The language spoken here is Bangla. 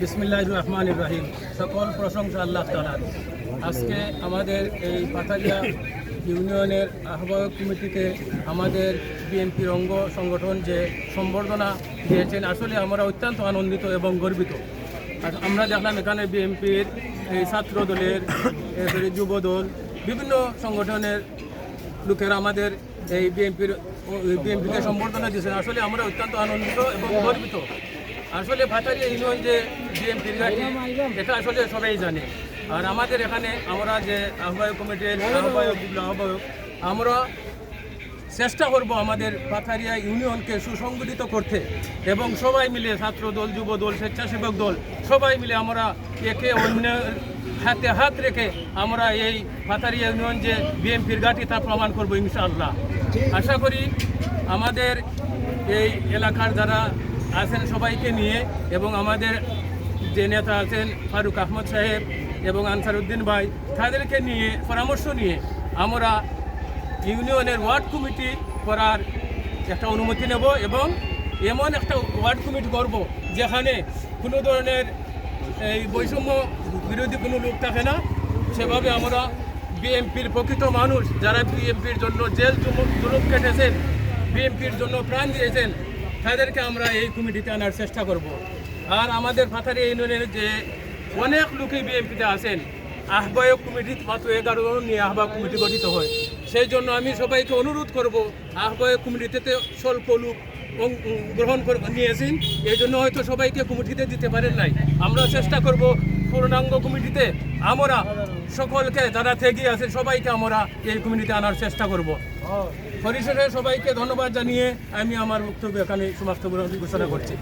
বিসমিল্লাহ রহমান ইব্রাহিম সকল প্রশংসা আল্লাহ তালার আজকে আমাদের এই পাথালিয়া ইউনিয়নের আহ্বায়ক কমিটিতে আমাদের বিএনপির অঙ্গ সংগঠন যে সম্বর্ধনা দিয়েছেন, আসলে আমরা অত্যন্ত আনন্দিত এবং গর্বিত। আর আমরা দেখলাম এখানে বিএনপির ছাত্র দলের, এরপরে যুব দল, বিভিন্ন সংগঠনের লোকেরা আমাদের এই বিএনপির বিএনপিকে সম্বর্ধনা দিয়েছেন। আসলে আমরা অত্যন্ত আনন্দিত এবং গর্বিত। আসলে ভাতারিয়া ইউনিয়ন যে বিএনপির গাড়ি, এটা আসলে সবাই জানে। আর আমাদের এখানে আমরা যে আহ্বায়ক কমিটির আহ্বায়ক আহ্বায়ক, আমরা চেষ্টা করব আমাদের পাথারিয়া ইউনিয়নকে সুসংগঠিত করতে এবং সবাই মিলে ছাত্র দল, যুব দল, স্বেচ্ছাসেবক দল, সবাই মিলে আমরা একে অন্যের হাতে হাত রেখে আমরা এই পাথারিয়া ইউনিয়ন যে বিএনপির গাঠি তা প্রমাণ করব ইনশাআল্লাহ। আশা করি আমাদের এই এলাকার যারা আছেন সবাইকে নিয়ে এবং আমাদের যে নেতা আছেন ফারুক আহমদ সাহেব এবং আনসারউদ্দিন ভাই, তাদেরকে নিয়ে, পরামর্শ নিয়ে আমরা ইউনিয়নের ওয়ার্ড কমিটি করার একটা অনুমতি নেব এবং এমন একটা ওয়ার্ড কমিটি করব যেখানে কোনো ধরনের এই বৈষম্য বিরোধী কোনো লোক থাকে না। সেভাবে আমরা বিএনপির প্রকৃত মানুষ যারা বিএমপির জন্য জেল জুলুম- কেটেছেন বিএনপির জন্য প্রাণ দিয়েছেন, তাদেরকে আমরা এই কমিটিতে আনার চেষ্টা করব। আর আমাদের পাথারি ইউনিয়নের যে অনেক লোকই বিএনপিতে আছেন আহ্বায়ক কমিটি মাত্র এগারো জন নিয়ে আহ্বায়ক কমিটি গঠিত হয়। সেই জন্য আমি সবাইকে অনুরোধ করব, আহ্বায়ক কমিটিতে স্বল্প লোক গ্রহণ নিয়েছেন। এই জন্য হয়তো সবাইকে কমিটিতে দিতে পারেন নাই। আমরা চেষ্টা করব পূর্ণাঙ্গ কমিটিতে আমরা সকলকে যারা থেকে আছে, সবাইকে আমরা এই কমিটিতে আনার চেষ্টা করব। পরিশেষে সবাইকে ধন্যবাদ জানিয়ে আমি আমার বক্তব্য এখানে সমাপ্ত ঘোষণা করছি।